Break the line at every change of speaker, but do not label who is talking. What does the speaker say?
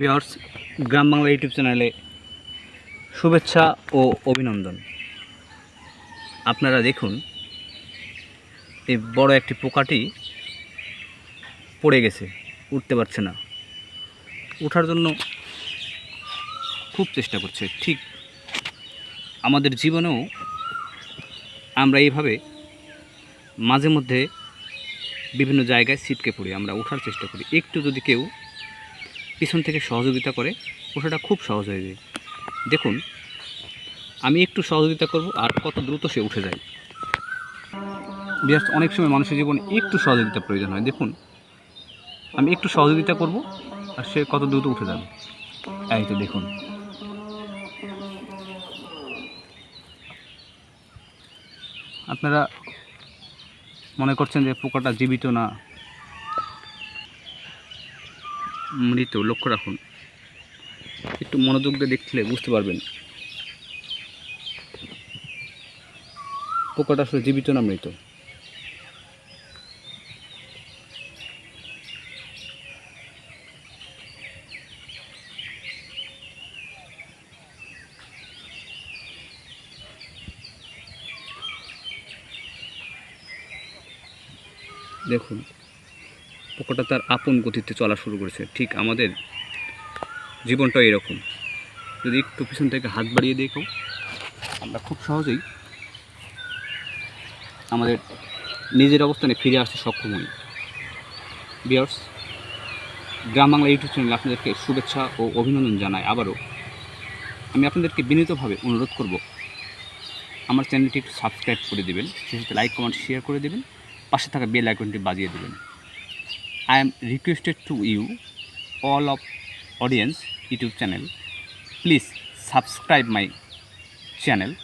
Viewers গ্রাম Bangla YouTube চ্যানেলে শুভেচ্ছা ও অভিনন্দন। আপনারা দেখুন, এই বড় একটি পোকাটি পড়ে গেছে, উঠতে পারছে না। ওঠার জন্য খুব চেষ্টা করছে। ঠিক আমাদের জীবনেও আমরা এইভাবে মাঝে মধ্যে বিভিন্ন জায়গায় ছিটকে পড়ি, আমরা ওঠার চেষ্টা করি। একটু যদি কেউ পিছন থেকে সহযোগিতা করে ওঠাটা খুব সহজ হয়ে যায়। দেখুন, আমি একটু সহযোগিতা করব আর কত দ্রুত সে উঠে যায়। বিয়ার্স, অনেক সময় মানুষের জীবনে একটু সহযোগিতা প্রয়োজন হয়। দেখুন, আমি একটু সহযোগিতা করব আর সে কত দ্রুত উঠে যাবে। এই তো দেখুন। আপনারা মনে করছেন যে পোকাটা জীবিত না? মৃত, লক্ষ্য রাখুন। একটু মনোযোগ দিয়ে দেখলে বুঝতে পারবেন। পোকাটা আসলে জীবিত না মৃত? দেখুন। পোকাটা তার আপন গতিতে চলা শুরু করেছে। ঠিক আমাদের জীবনটাও এরকম। যদি একটু পিছন থেকে হাত বাড়িয়ে দেখো আমরা খুব সহজেই আমাদের নিজের অবস্থানে ফিরে আসতে সক্ষম হই। বিয়ার্স গ্রাম বাংলা ইউটিউব চ্যানেলে আপনাদেরকে শুভেচ্ছা ও অভিনন্দন জানাই। আবারও আমি আপনাদেরকে বিনীতভাবে অনুরোধ করব, আমার চ্যানেলটি একটু সাবস্ক্রাইব করে দেবেন, সাথে লাইক, কমেন্ট শেয়ার করে দেবেন, পাশে থাকা বেল আইকনটি বাজিয়ে দেবেন। I am requested to you, all of audience YouTube channel, please subscribe my channel